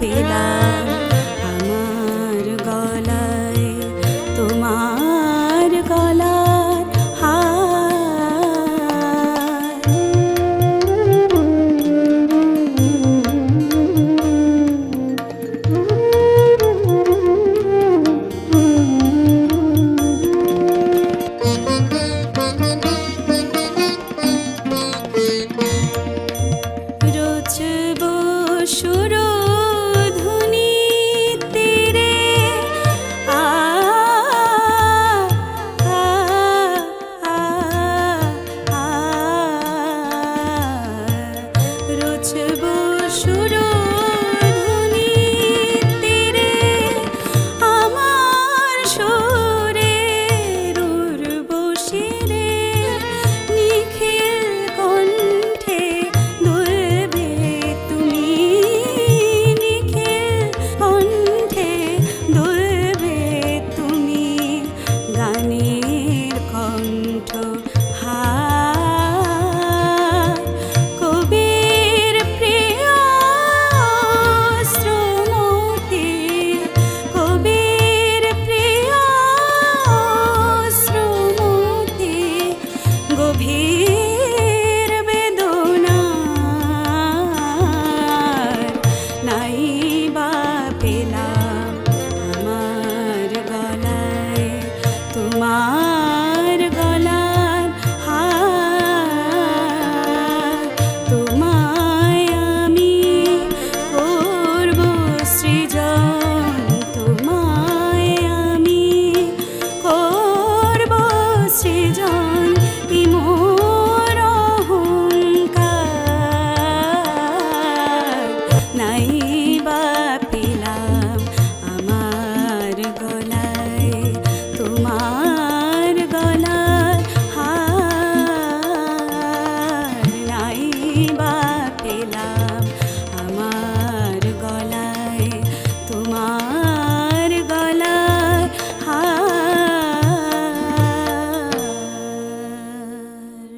可以 নাই বা পেলাম আমার গলায় তোমার গলায় হার নাই